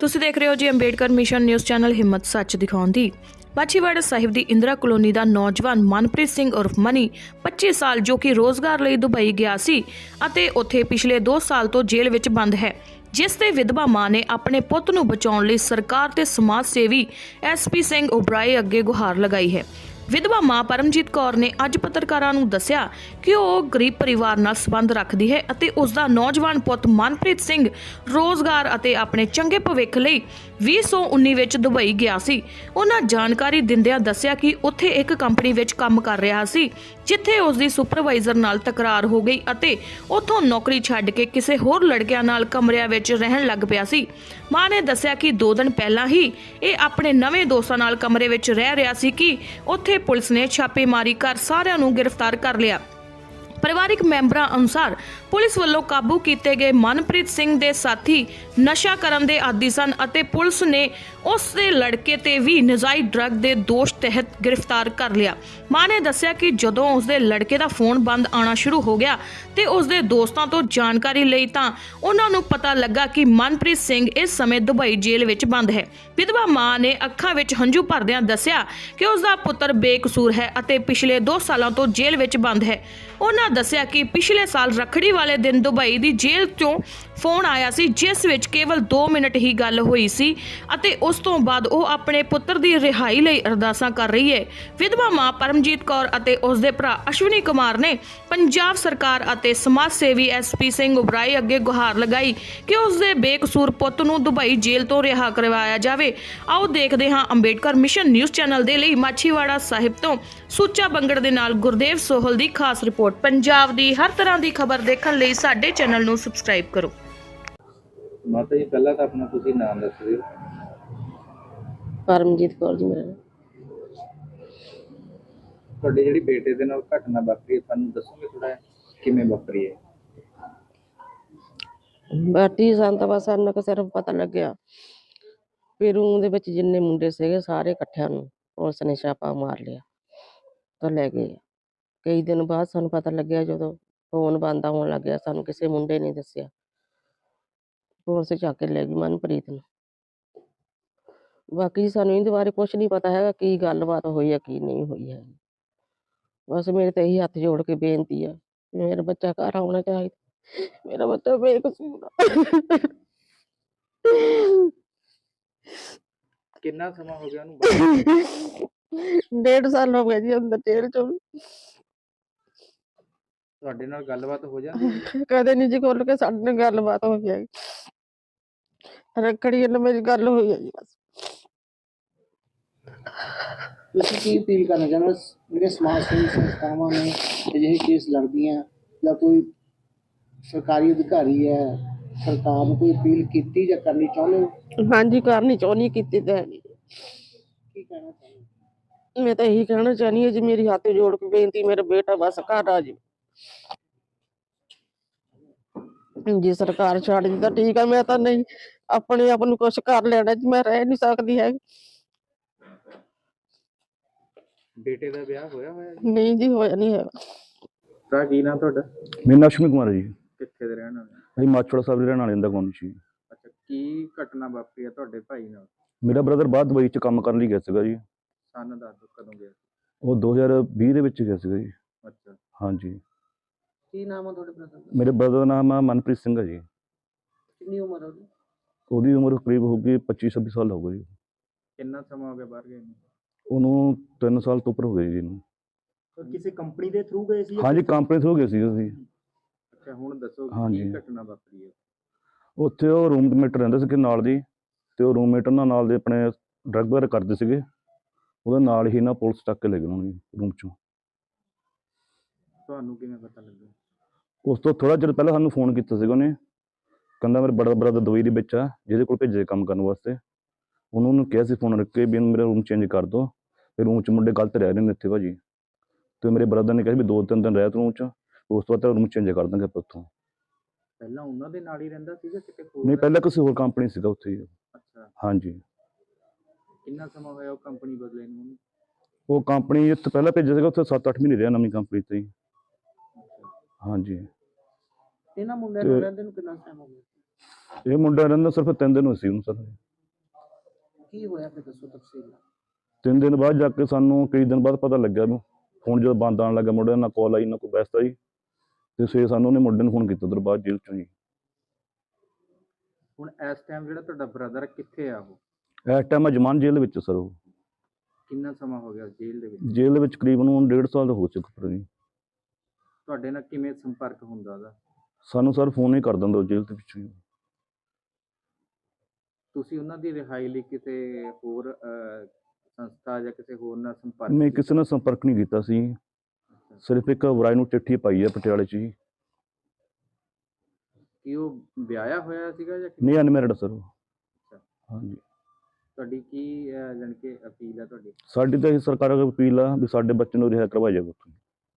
ਤੁਸੀਂ ਦੇਖ ਰਹੇ ਹੋ ਜੀ ਅੰਬੇਡਕਰ ਮਿਸ਼ਨ ਨਿਊਜ਼ ਚੈਨਲ ਹਿੰਮਤ ਸੱਚ ਦਿਖਾਉਣ ਦੀ। ਮਾਛੀਵਾੜਾ ਸਾਹਿਬ ਦੀ ਇੰਦਰਾ ਕਲੋਨੀ ਦਾ ਨੌਜਵਾਨ ਮਨਪ੍ਰੀਤ ਸਿੰਘ ਉਰਫ ਮਨੀ 25 ਸਾਲ ਜੋ ਕਿ ਰੋਜ਼ਗਾਰ ਲਈ ਦੁਬਈ ਗਿਆ ਸੀ ਅਤੇ ਉੱਥੇ ਪਿਛਲੇ 2 ਸਾਲ ਤੋਂ ਜੇਲ੍ਹ ਵਿੱਚ ਬੰਦ ਹੈ। ਜਿਸ ਤੇ ਵਿਧਵਾ ਮਾਂ ਨੇ ਆਪਣੇ ਪੁੱਤ ਨੂੰ ਬਚਾਉਣ ਲਈ ਸਰਕਾਰ ਤੇ ਸਮਾਜ ਸੇਵੀ ਐਸਪੀ ਸਿੰਘ ਉਬਰਾਏ ਅੱਗੇ ਗੁਹਾਰ ਲਗਾਈ ਹੈ। ਵਿਧਵਾ ਮਾਂ ਪਰਮਜੀਤ ਕੌਰ ਨੇ ਅੱਜ ਪੱਤਰਕਾਰਾਂ ਨੂੰ ਦੱਸਿਆ ਕਿ ਉਹ ਗਰੀਬ ਪਰਿਵਾਰ ਨਾਲ ਸੰਬੰਧ ਰੱਖਦੀ ਹੈ ਅਤੇ ਉਸ ਦਾ ਨੌਜਵਾਨ ਪੁੱਤ ਮਨਪ੍ਰੀਤ ਸਿੰਘ ਰੋਜ਼ਗਾਰ ਅਤੇ ਆਪਣੇ ਚੰਗੇ ਭਵਿੱਖ ਲਈ 2019 ਵਿੱਚ ਦੁਬਈ ਗਿਆ ਸੀ। ਉਹਨਾਂ ਜਾਣਕਾਰੀ ਦਿੰਦਿਆਂ ਦੱਸਿਆ ਕਿ ਉੱਥੇ ਇੱਕ ਕੰਪਨੀ ਵਿੱਚ ਕੰਮ ਕਰ ਰਿਹਾ ਸੀ, ਜਿੱਥੇ ਉਸ ਦੀ ਸੁਪਰਵਾਈਜ਼ਰ ਨਾਲ ਤਕਰਾਰ ਹੋ ਗਈ ਅਤੇ ਉੱਥੋਂ ਨੌਕਰੀ ਛੱਡ ਕੇ ਕਿਸੇ ਹੋਰ ਲੜਕਿਆਂ ਨਾਲ ਕਮਰਿਆਂ ਵਿੱਚ ਰਹਿਣ ਲੱਗ ਪਿਆ ਸੀ। ਮਾਂ ਨੇ ਦੱਸਿਆ ਕਿ 2 ਦਿਨ ਪਹਿਲਾਂ ਹੀ ਇਹ ਆਪਣੇ ਨਵੇਂ ਦੋਸਤਾਂ ਨਾਲ ਕਮਰੇ ਵਿੱਚ ਰਹਿ ਰਿਹਾ ਸੀ ਕਿ ਉੱਥੇ ਪੁਲਿਸ ਨੇ ਛਾਪੇਮਾਰੀ ਕਰ ਸਾਰਿਆਂ ਨੂੰ ਗ੍ਰਿਫਤਾਰ ਕਰ ਲਿਆ। ਪਰਿਵਾਰਿਕ ਮੈਂਬਰਾਂ ਅਨੁਸਾਰ ਪੁਲਿਸ ਵੱਲੋਂ ਕਾਬੂ ਕੀਤੇ ਗਏ ਮਨਪ੍ਰੀਤ ਸਿੰਘ ਦੇ ਸਾਥੀ ਨਸ਼ਾ ਕਰਨ ਦੇ ਆਦੀ ਸਨ ਅਤੇ ਪੁਲਿਸ ਨੇ ਉਸ ਦੇ ਲੜਕੇ ਤੇ ਵੀ ਨਜਾਇਜ਼ ਡਰੱਗ ਦੇ ਦੋਸ਼ ਤਹਿਤ ਗ੍ਰਿਫਤਾਰ ਕਰ ਲਿਆ। ਮਾਂ ਨੇ ਦੱਸਿਆ ਕਿ ਜਦੋਂ ਉਸ ਦੇ ਲੜਕੇ ਦਾ ਫੋਨ ਬੰਦ ਆਉਣਾ ਸ਼ੁਰੂ ਹੋ ਗਿਆ ਤੇ ਉਸ ਦੇ ਦੋਸਤਾਂ ਤੋਂ ਜਾਣਕਾਰੀ ਲਈ ਤਾਂ ਉਹਨਾਂ ਨੂੰ ਪਤਾ ਲੱਗਾ ਕਿ ਮਨਪ੍ਰੀਤ ਸਿੰਘ ਇਸ ਸਮੇਂ ਦੁਬਈ ਜੇਲ੍ਹ ਵਿੱਚ ਬੰਦ ਹੈ। ਵਿਧਵਾ ਮਾਂ ਨੇ ਅੱਖਾਂ ਵਿੱਚ ਹੰਝੂ ਭਰਦਿਆਂ ਦੱਸਿਆ ਕਿ ਉਸ ਦਾ ਪੁੱਤਰ ਬੇਕਸੂਰ ਹੈ ਅਤੇ ਪਿਛਲੇ 2 ਸਾਲਾਂ ਤੋਂ ਜੇਲ੍ਹ ਵਿੱਚ ਬੰਦ ਹੈ। ਉਹਨਾਂ ਦੱਸਿਆ ਕਿ ਪਿਛਲੇ ਸਾਲ ਰੱਖੜੀ ਵਾਲੇ ਦਿਨ ਦੁਬਈ ਦੀ ਜੇਲ੍ਹ ਤੋਂ ਫੋਨ ਆਇਆ ਸੀ, ਜਿਸ ਵਿੱਚ ਕੇਵਲ 2 ਮਿੰਟ ਹੀ ਗੱਲ ਹੋਈ ਸੀ ਅਤੇ ਉਸ ਤੋਂ ਬਾਅਦ ਉਹ ਆਪਣੇ ਪੁੱਤਰ ਦੀ ਰਿਹਾਈ ਲਈ ਅਰਦਾਸਾਂ ਕਰ ਰਹੀ ਹੈ। ਵਿਧਵਾ ਮਾਂ ਪਰਮਜੀਤ ਕੌਰ ਅਤੇ ਉਸ ਦੇ ਭਰਾ ਅਸ਼ਵਨੀ ਕੁਮਾਰ ਨੇ ਪੰਜਾਬ ਸਰਕਾਰ ਅਤੇ ਸਮਾਜ ਸੇਵੀ ਐਸਪੀ ਸਿੰਘ ਉਬਰਾਏ ਅੱਗੇ ਗੁਹਾਰ ਲਗਾਈ ਕਿ ਉਸ ਦੇ ਬੇਕਸੂਰ ਪੁੱਤ ਨੂੰ ਦੁਬਈ ਜੇਲ੍ਹ ਤੋਂ ਰਿਹਾ ਕਰਵਾਇਆ ਜਾਵੇ। ਆਓ ਦੇਖਦੇ ਹਾਂ ਅੰਬੇਡਕਰ ਮਿਸ਼ਨ ਨਿਊਜ਼ ਚੈਨਲ ਦੇ ਲਈ ਮਾਛੀਵਾੜਾ ਸਾਹਿਬ ਤੋਂ ਸੁੱਚਾ ਬੰਗੜ ਦੇ ਨਾਲ ਗੁਰਦੇਵ ਸੋਹਲ ਦੀ ਖਾਸ ਰਿਪੋਰਟ। ਪੰਜਾਬ ਦੀ ਹਰ ਤਰ੍ਹਾਂ ਦੀ ਖਬਰ ਦੇਖਣ ਲਈ ਸਾਡੇ ਚੈਨਲ ਨੂੰ ਸਬਸਕ੍ਰਾਈਬ ਕਰੋ। ਮਾਤਾ ਜੀ ਪਹਿਲਾਂ ਤਾਂ ਆਪਣਾ ਤੁਸੀਂ ਨਾਮ ਦੱਸ ਦਿਓ। ਪਰਮਜੀਤ ਕੌਰ ਜੀ ਮੇਰਾ ਨਾਮ। ਤੁਹਾਡੇ ਜਿਹੜੀ ਬੇਟੇ ਦੇ ਨਾਲ ਘਟਨਾ ਵਾਪਰੀ ਹੈ ਸਾਨੂੰ ਦੱਸੋਗੇ ਥੋੜਾ ਕਿਵੇਂ ਵਾਪਰੀ ਹੈ? ਬਾਟੀ ਸੰਤ ਬਸ ਸਾਨੂੰ ਕਿ ਸਿਰਫ ਪਤਾ ਲੱਗਿਆ ਵੀ ਰੂਮ ਦੇ ਵਿੱਚ ਜਿੰਨੇ ਮੁੰਡੇ ਸੀਗੇ ਸਾਰੇ ਇਕੱਠਿਆਂ ਨੂੰ ਪੁਲਿਸ ਨੇ ਛਾਪਾ ਮਾਰ ਲਿਆ ਤਾਂ ਲੈ ਗਏ। ਕਈ ਦਿਨ ਬਾਅਦ ਸਾਨੂੰ ਪਤਾ ਲੱਗਿਆ ਜਦੋਂ ਫੋਨ ਬੰਦ ਆਉਣ ਲੱਗਿਆ ਸਾਨੂੰ ਕਿਸੇ ਮੁੰਡੇ ਨੇ ਦੱਸਿਆ। ਪੁਲਿਸ ਚੱਕ ਕੇ ਲੈ ਗਈ ਮਨਪ੍ਰੀਤ ਨੂੰ। ਬਾਕੀ ਸਾਨੂੰ ਇਹਦੇ ਬਾਰੇ ਕੁਝ ਨਹੀਂ ਪਤਾ ਹੈਗਾ ਕੀ ਗੱਲਬਾਤ ਹੋਈ ਹੈ ਕੀ ਨਹੀਂ ਹੋਈ ਹੈ ਬਸ ਮੇਰੇ ਤੇ ਇਹੀ ਹੱਥ ਜੋੜ ਕੇ ਬੇਨਤੀ ਆ ਵੀ ਮੇਰਾ ਬੱਚਾ ਘਰ ਆਉਣਾ ਚਾਹੀਦਾ। ਮੇਰਾ ਬੱਚਾ ਬੇਕਸੂਰ ਆ। ਕਿੰਨਾ ਸਮਾਂ ਹੋ ਗਿਆ ਉਹਨੂੰ ਬਾਹਰ? ਡੇਢ ਸਾਲ ਹੋ ਗਿਆ ਜੀ ਅੰਦਰ ਜੇਲ੍ਹ ਚੋਂ ਤੁਹਾਡੇ ਨਾਲ ਗੱਲਬਾਤ ਹੋ ਜਾਂਦੀ ਹੈ? ਕਦੇ ਨਹੀਂ ਜੀ ਖੋਲ ਕੇ ਸਾਡੇ ਨਾਲ ਗੱਲਬਾਤ ਹੋਈ ਹੈ ਰੱਖੜੀ ਨਾਲ ਮੇਰੀ ਗੱਲ ਹੋਈ ਹੈ ਜੀ ਬਸ। ਤੁਸੀਂ ਕੀ ਅਪੀਲ ਕਰਨਾ ਚਾਹੁੰਦੇ ਹੋ? ਜਿਹੜੇ ਸਮਾਜ ਸੇਵੀ ਸੰਸਥਾਵਾਂ ਨੇ ਅਜਿਹੇ ਕੇਸ ਲੜਦੀਆਂ ਜਾਂ ਕੋਈ ਸਰਕਾਰੀ ਅਧਿਕਾਰੀ ਹੈ ਸਰਕਾਰ ਨੂੰ ਕੋਈ ਅਪੀਲ ਕੀਤੀ ਜਾਂ ਕਰਨੀ ਚਾਹੁੰਦੇ ਹੋ? ਹਾਂਜੀ ਕਰਨੀ ਚਾਹੁੰਦੀ ਕੀਤੀ ਤਾਂ ਹੈ ਨਹੀਂ ਕੀ ਕਹਿਣਾ ਚਾਹੁੰਦੇ ਹੋ? ਮੈਂ ਤਾਂ ਇਹੀ ਕਹਿਣਾ ਚਾਹਨੀ ਹਾਂ ਜੀ ਮੇਰੀ ਹੱਥ ਜੋੜ ਕੇ ਬੇਨਤੀ ਮੇਰਾ ਬੇਟਾ ਬਸ ਘਰ ਆ ਜੀ ਜੇ ਸਰਕਾਰ ਛੱਡ ਦੀ ਤਾਂ ਠੀਕ ਆ ਮੈਂ ਤਾਂ ਨਹੀਂ ਆਪਣੇ ਆਪ ਨੂੰ ਕੁਛ ਕਰ ਲੈਣਾ ਜੀ ਮੈਂ ਰਹਿ ਨਹੀਂ ਸਕਦੀ ਹੈ ਬੇਟੇ ਦਾ ਵਿਆਹ ਹੋਇਆ ਹੋਇਆ ਜੀ? ਨਹੀਂ ਜੀ ਹੋਇਆ ਨਹੀਂ ਹੈਗਾ। ਤਾਂ ਕੀ ਨਾਮ ਤੁਹਾਡਾ? ਮੇਰਾ ਨਾਮ ਕੁਮਾਰ ਹੈ ਜੀ। ਕਿੱਥੇ ਦੇ ਰਹਿਣ ਵਾਲੇ? ਅਸੀਂ ਮਾਚੋੜਾ ਸਾਹਿਬ ਦੇ ਰਹਿਣ ਵਾਲੇ ਦਾ ਕੌਣ ਸੀ ਅੱਛਾ ਕੀ ਘਟਨਾ ਵਾਪਰੀ ਹੈ ਤੁਹਾਡੇ ਭਾਈ ਨਾਲ? ਮੇਰਾ ਬ੍ਰਦਰ ਬਾਅਦ ਦੁਬਈ ਚ ਕੰਮ ਕਰਨ ਲਈ ਗਿਆ ਸੀਗਾ ਜੀ। ਸਾਨੂੰ ਦੱਸ ਦਿਓ ਕਦੋਂ ਗਿਆ ਉਹ 2020 ਦੇ ਵਿੱਚ ਗਿਆ ਸੀਗਾ ਜੀ। ਅੱਛਾ। ਹਾਂਜੀ। ਕੀ ਨਾਮ ਹੈ ਤੁਹਾਡੇ ਬ੍ਰਦਰ ਦਾ? ਮੇਰੇ ਬ੍ਰਦਰ ਦਾ ਨਾਮ ਆ ਮਨਪ੍ਰੀਤ ਸਿੰਘ ਹੈ ਜੀ। ਕਿੰਨੀ ਉਮਰ ਹੈ ਉਹਦੀ? ਉਹਦੀ ਉਮਰ ਕਰੀਬ ਹੋਊਗੀ 25 26 ਸਾਲ ਹੋ ਗਈ ਕਿੰਨਾ ਸਮਾਂ ਹੋ ਗਿਆ ਬਾਹਰ ਗਏ ਨੂੰ? ਉਹਨੂੰ 3 ਸਾਲ ਤੋਂ ਉੱਪਰ ਹੋ ਗਏ ਜੀ ਇਹਨੂੰ। ਕਿਸੇ ਕੰਪਨੀ ਦੇ ਥਰੂ ਗਏ ਸੀ ਹਾਂਜੀ ਕੰਪਨੀ ਹੋ ਗਏ ਸੀ ਅਸੀਂ। ਅੱਛਾ ਹੁਣ ਦੱਸੋ ਕੀ। ਘਟਨਾ ਵਾਪਰੀ ਹੈ? ਉੱਥੇ ਉਹ ਰੂਮਮੇਟ ਰਹਿੰਦੇ ਸੀਗੇ ਨਾਲ ਦੀ ਤੇ ਉਹ ਰੂਮਮੇਟ ਉਹਨਾਂ ਨਾਲ ਦੇ ਆਪਣੇ ਡਰੱਗ ਵਗੈਰਾ ਕਰਦੇ ਸੀਗੇ। ਉਹਦੇ ਨਾਲ ਹੀ ਨਾ ਪੁਲਿਸ ਚੱਕ ਕੇ ਲੈ ਗਏ ਉਹਨੂੰ ਰੂਮ ਚੋਂ। ਤੁਹਾਨੂੰ ਕਿਵੇਂ ਪਤਾ ਲੱਗਾ ਉਸ ਤੋਂ ਥੋੜਾ ਚਿਰ ਪਹਿਲਾਂ ਸਾਨੂੰ ਫੋਨ ਕੀਤਾ ਸੀਗਾ ਉਹਨੇ। ਕਹਿੰਦਾ ਮੇਰਾ ਬੜਾ ਬ੍ਰਦਰ ਦੁਬਈ ਦੇ ਵਿੱਚ ਆ ਜਿਹਦੇ ਕੋਲ ਭੇਜੇ ਕੰਮ ਕਰਨ ਵਾਸਤੇ। ਉਹਨੂੰ ਉਹਨੂੰ ਕਿਹਾ ਸੀ ਫੋਨ ਰੱਖ ਕੇ ਵੀ ਮੇਰਾ ਰੂਮ ਚੇਂਜ ਕਰ ਦੋ। ਤੇ ਰੂਮ 'ਚ ਮੁੰਡੇ ਗਲਤ ਰਹਿ ਰਹੇ ਨੇ ਇੱਥੇ ਭਾਜੀ। ਤੇ ਮੇਰੇ ਬ੍ਰਦਰ ਨੇ ਕਿਹਾ ਵੀ ਦੋ ਤਿੰਨ ਦਿਨ ਰਹਿ ਤੂੰ ਰੂਮ 'ਚ ਉਸ ਤੋਂ ਬਾਅਦ ਰੂਮ ਚੇਂਜ ਕਰ ਦਾਂਗੇ ਆਪਾਂ ਉੱਥੋਂ। ਪਹਿਲਾਂ ਉਹਨਾਂ ਦੇ ਨਾਲ ਹੀ ਰਹਿੰਦਾ ਸੀਗਾ ਕਿਤੇ ਹੋਰ ਨਹੀਂ ਪਹਿਲਾਂ ਕਿਸੇ ਹੋਰ ਕੰਪਨੀ ਸੀਗਾ ਉੱਥੇ ਹੀ। ਅੱਛਾ। ਹਾਂਜੀ। ਕਿੰਨਾ ਸਮਾਂ ਹੋਇਆ ਉਹ ਕੰਪਨੀ ਬਦਲੇ ਨੂੰ? ਉਹ ਕੰਪਨੀ ਇੱਥੇ ਪਹਿਲਾਂ ਭੇਜਿਆ ਸੀਗਾ ਉੱਥੇ 7-8 ਮਹੀਨੇ ਰਿਹਾ ਨਵੀਂ ਕੰਪਨੀ ਤੇ ਹੀ। ਹਾਂਜੀ। ਇਹਨਾਂ ਮੁੰਡਿਆਂ ਨੂੰ ਤੇ- ਰਹਿੰਦੇ ਨੂੰ ਕਿੰਨਾ ਟਾਈਮ ਹੋ ਗਿਆ? ਇਹ ਮੁੰਡਾ ਰਹਿੰਦਾ ਸਿਰਫ ਤਿੰਨ ਦਿਨ ਹੋਏ ਸੀ ਉਹਨੂੰ ਸਰ। ਕੀ ਹੋਇਆ ਫਿਰ ਦੱਸੋ ਤਫਸੀਲ ਨਾਲ? ਤਿੰਨ ਦਿਨ ਬਾਅਦ ਜਾ ਕੇ ਸਾਨੂੰ ਕਈ ਦਿਨ ਬਾਅਦ ਪਤਾ ਲੱਗਿਆ ਵੀ ਫੋਨ ਜਦੋਂ ਬੰਦ ਆਉਣ ਲੱਗਾ ਮੁੰਡੇ ਨਾਲ ਕਾਲ ਆਈ ਨਾ ਕੋਈ ਬੈਸਟ ਆਈ। ਤੇ ਸਵੇਰੇ ਸਾਨੂੰ ਉਹਨੇ ਮੁੰਡੇ ਨੂੰ ਫੋਨ ਕੀਤਾ ਬਾਅਦ ਜੇਲ੍ਹ ਚੋਂ ਜੀ। ਹੁਣ ਇਸ ਟਾਈਮ ਜਿਹੜਾ ਤੁਹਾਡਾ ਬ੍ਰਦਰ ਕਿੱਥੇ ਆ ਉਹ? ਇਸ ਟਾਈਮ ਅਜਮਾਨ ਜੇਲ੍ਹ ਵਿੱਚ ਸਰ ਉਹ। ਕਿੰਨਾ ਸਮਾਂ ਹੋ ਗਿਆ ਜੇਲ੍ਹ ਦੇ ਵਿੱਚ? ਜੇਲ੍ਹ ਦੇ ਵਿੱਚ ਕਰੀਬਨ ਹੁਣ ਡੇਢ ਸਾਲ ਹੋ ਚੁੱਕਾ ਜੀ। ਤੁਹਾਡੇ ਨਾਲ ਕਿਵੇਂ ਸੰਪਰਕ ਹੁੰਦਾ ਉਹਦਾ ਸਾਨੂੰ ਸਰ ਫੋਨ ਹੀ ਕਰ ਦਿੰਦਾ ਉਹ ਜੇਲ੍ਹ ਦੇ ਵਿੱਚੋਂ ਹੀ ਤੁਸੀਂ ਉਹਨਾਂ ਦੀ ਰਿਹਾਈ ਲਈ ਕਿਤੇ ਹੋਰ ਅਹ, ਸੰਸਥਾ ਜਾਂ ਕਿਸੇ ਹੋਰ ਨਾਲ ਸੰਪਰਕ ਮੈਂ ਕੀਤਾ? ਕਿਸੇ ਨਾਲ ਸੰਪਰਕ ਨਹੀਂ ਕੀਤਾ ਸੀ। ਸਿਰਫ ਇੱਕ ਵਰਾਈ ਨੂੰ ਚਿੱਠੀ ਪਾਈ ਹੈ ਪਟਿਆਲੇ 'ਚ ਜੀ ਕੀ ਉਹ ਵਿਆਹਿਆ ਹੋਇਆ ਸੀਗਾ ਜਾਂ ਨਹੀਂ ਅਨਮੈਰਿਡ ਸਰ। ਹਾਂਜੀ ਤੁਹਾਡੀ ਕੀ ਅਹ, ਜਾਣੀ ਕਿ ਅਪੀਲ ਹੈ ਤੁਹਾਡੀ ਸਾਡੀ ਤਾਂ ਇਹ ਸਰਕਾਰ ਅੱਗੇ ਅਪੀਲ ਆ ਵੀ ਸਾਡੇ ਬੱਚੇ ਨੂੰ ਰਿਹਾ ਕਰਵਾਇਆ ਜਾਵੇ ਉੱਥੋਂ।